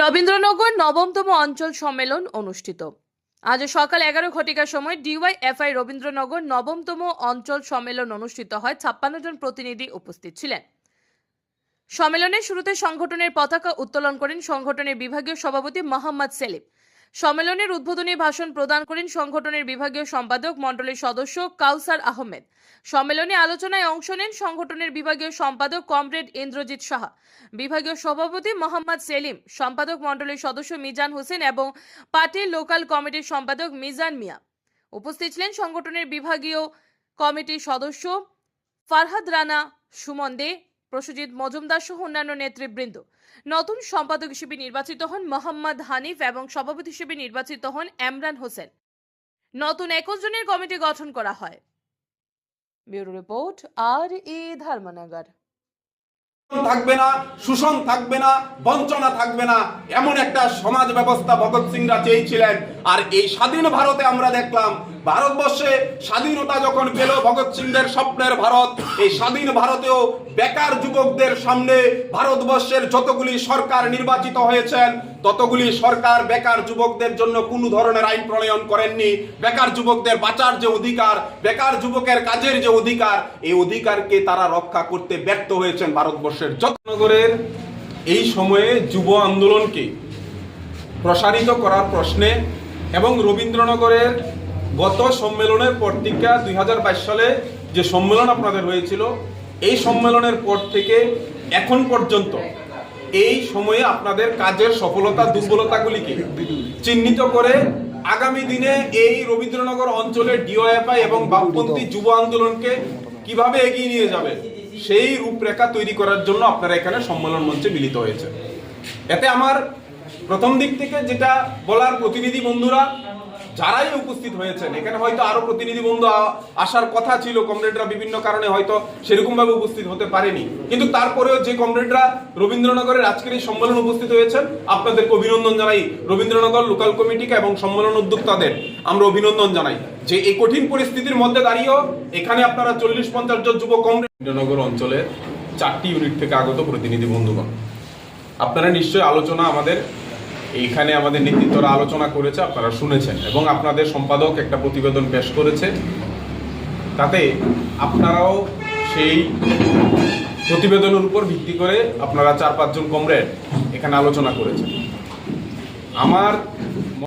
রবীন্দ্রনগর নবমতম অঞ্চল সম্মেলন অনুষ্ঠিত। আজ সকাল এগারো ঘটিকার সময় ডিওয়াই এফআই রবীন্দ্রনগর নবমতম অঞ্চল সম্মেলন অনুষ্ঠিত হয়। ছাপ্পান্ন জন প্রতিনিধি উপস্থিত ছিলেন। সম্মেলনের শুরুতে সংগঠনের পতাকা উত্তোলন করেন সংগঠনের বিভাগীয় সভাপতি মোহাম্মদ সেলিম। সম্মেলনের উদ্বোধনী ভাষণ প্রদান করেন সংগঠনের বিভাগীয় সম্পাদক মণ্ডলীর সদস্য কাউসার আহমেদ। সম্মেলনে আলোচনায় অংশ নেন সংগঠনের বিভাগীয় সম্পাদক কমরেড ইন্দ্রজিৎ সাহা, বিভাগীয় সভাপতি মোহাম্মদ সেলিম, সম্পাদক মণ্ডলীর সদস্য মিজান হোসেন এবং পার্টির লোকাল কমিটির সম্পাদক মিজান মিয়া। উপস্থিত ছিলেন সংগঠনের বিভাগীয় কমিটির সদস্য ফারহাদ রানা সুমন দে প্রসজিৎ মজুমদার সহ অন্যান্য নেতৃবৃন্দ। নতুন সম্পাদক হিসেবে নির্বাচিত হন মোহাম্মদ হানিফ এবং সভাপতি হিসেবে নির্বাচিত হন এমরান হোসেন। নতুন একুশ জনের কমিটি গঠন করা হয়। ব্যুরো রিপোর্ট আর এ ধর্মনগর থাকবে না শোষণ থাকবে না, বঞ্চনা থাকবে না, এমন একটা সমাজ ব্যবস্থা ভগৎ সিংরা চেয়েছিলেন। আর এই স্বাধীন ভারতে আমরা দেখলাম, ভারতবর্ষে স্বাধীনতা যখন পেল ভগৎ সিংদের স্বপ্নের ভারত, এই স্বাধীন ভারতেও বেকার যুবকদের সামনে ভারতবর্ষের যতগুলি সরকার নির্বাচিত হয়েছেন, ততগুলি সরকার বেকার যুবকদের জন্য কোনো ধরনের আইন প্রণয়ন করেননি। বেকার যুবকদের বাঁচার যে অধিকার, বেকার যুবকের কাজের যে অধিকার, এই অধিকারকে তারা রক্ষা করতে ব্যর্থ হয়েছেন ভারতবর্ষের যত্নগরের এই সময়ে যুব আন্দোলনকে প্রসারিত করার প্রশ্নে এবং রবীন্দ্রনগরের গত সম্মেলনের পর থেকে দু হাজার বাইশ সালে যে সম্মেলন আপনাদের হয়েছিল, এই সম্মেলনের পর থেকে এখন পর্যন্ত এই সময়ে আপনাদের কাজের সফলতা, দুর্বলতাগুলিকে চিহ্নিত করে আগামী দিনে এই রবীন্দ্রনগর অঞ্চলের ডিওএফআই এবং বামপন্থী যুব আন্দোলনকে কীভাবে এগিয়ে নিয়ে যাবে, সেই রূপরেখা তৈরি করার জন্য আপনারা এখানে সম্মেলন মঞ্চে মিলিত হয়েছে এতে আমার প্রথম দিক থেকে যেটা বলার প্রতিনিধি বন্ধুরা, যারাই উপস্থিত হয়েছেন, এখানে হয়তো আরও প্রতিনিধি বন্ধু আসার কথা ছিল, কমরেডরা বিভিন্ন কারণে হয়তো সেরকম ভাবে উপস্থিত হতে পারেনি। কিন্তু তারপরেও যে কমরেডরা রবীন্দ্রনগরের আজকের এই সম্মেলন উপস্থিত হয়েছেন, আপনাদেরকে অভিনন্দন জানাই। রবীন্দ্রনগর লোকাল কমিটিকে এবং সম্মেলন উদ্যোক্তাদের আমরা অভিনন্দন জানাই। যে এই কঠিন পরিস্থিতির মধ্যে দাঁড়িয়েও এখানে আপনারা চল্লিশ পঞ্চাশ জন যুব কমরেড অঞ্চলের চারটি ইউনিট থেকে আগত প্রতিনিধি বন্ধুগণ। আপনারা নিশ্চয়ই আলোচনা আমাদের এইখানে আমাদের নেতৃত্বরা আলোচনা করেছে, আপনারা শুনেছেন। এবং আপনাদের সম্পাদক একটা প্রতিবেদন পেশ করেছে। তাতে আপনারাও সেই প্রতিবেদনের উপর ভিত্তি করে আপনারা চার পাঁচজন কমরেড এখানে আলোচনা করেছেন। আমার